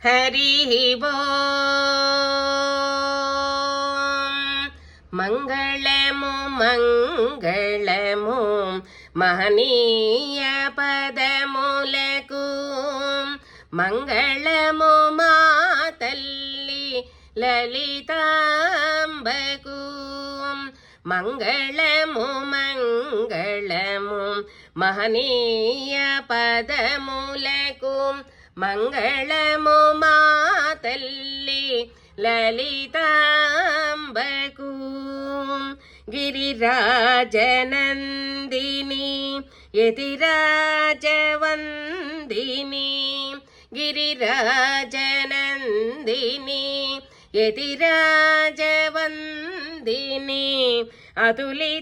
హరి మంగళము మంగళము మహనీయ పదములకు మంగళము మా తల్లి లలితాంబకు మంగళము మంగళము మహనీయ పదములకు మంగళము మా తల్లి లలితాంబకు గిరిరాజనందిని యతిరాజవందిని గిరిరాజనందిని యతిరాజవందిని అతులితానంద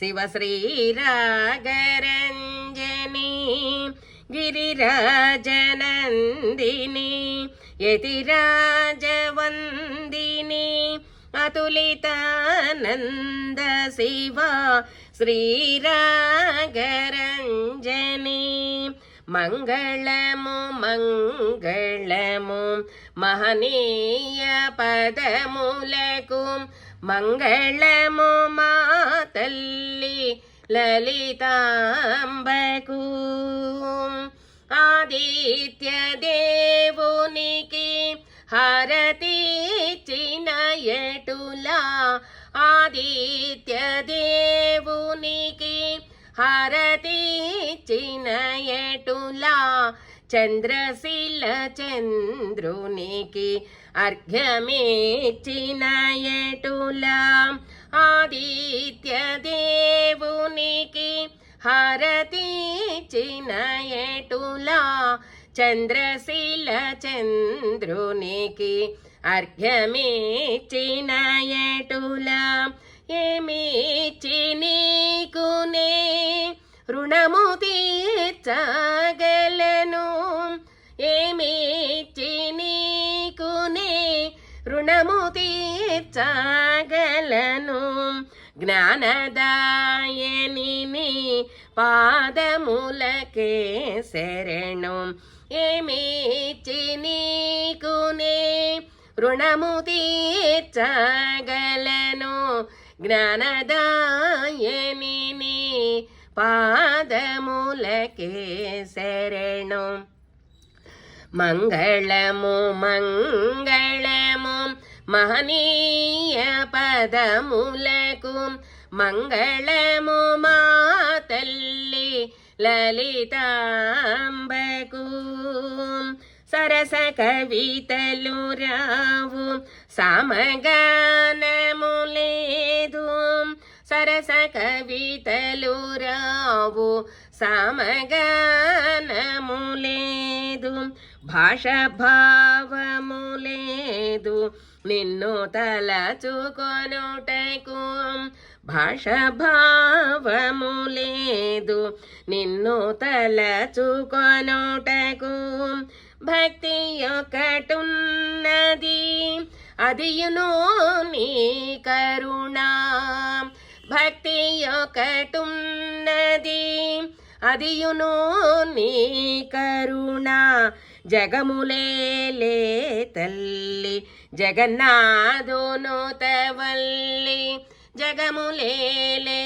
శివ శ్రీరాగరంజని గిరిరాజనందిని యతిరాజవందిని అతులితానంద శివ శ్రీరాగరంజని. మంగళము మంగళము మహనీయ పదములకు మంగళము లలితాంబకు ఆదిత్య దేవునికి హారతి చినయటులా ఆదిత్య దేవునికి హారతి చినయటులా చంద్రశీల చంద్రునికి అర్ఘ్యమేచినయటులా ఆదిత్య దేవునికి హారతి చినయటులా చంద్రశిల చంద్రునికి అర్ఘ్యమేచినయటులా ఏమిచి నీకునే రుణము తీర్చా ఏమిచి నీకునే రుణము తీర్చగలను? జ్ఞానదాయని పాదములకే శరణు. ఏమిచి నీకునే రుణము తీర్చగలను? జ్ఞానదాయని పాదములకే శరణం. మంగళము మంగళము మహనీయ పదములకు మంగళము మా తల్లి లలితాంబకు. సరస కవితలు రావు సమగానము లేదు. సరస కవితలు రావు సమగానము లేదు. లేదు. భాష భావము లేదు. నిన్ను తలచుకొనుటకు భాష భావము లేదు. నిన్ను తలచుకొనుటకు భక్తి ఒకటున్నది. అదియును నీ కరుణ. భక్తి ఒకటున్నది. అదియును నీ కరుణ. జగములేలే తల్లి జగన్నాథును తవల్లి. జగములేలే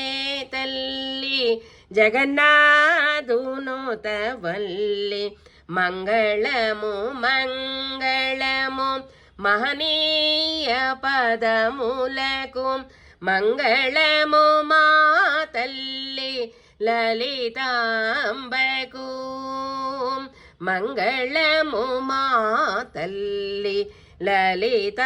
తల్లి జగన్నాథును తవల్లి. మంగళము మంగళము మహనీయ పదములకు మంగళము మా తల్లి. లలితాంబకు మంగళము మా తల్లి లలితాంబకు.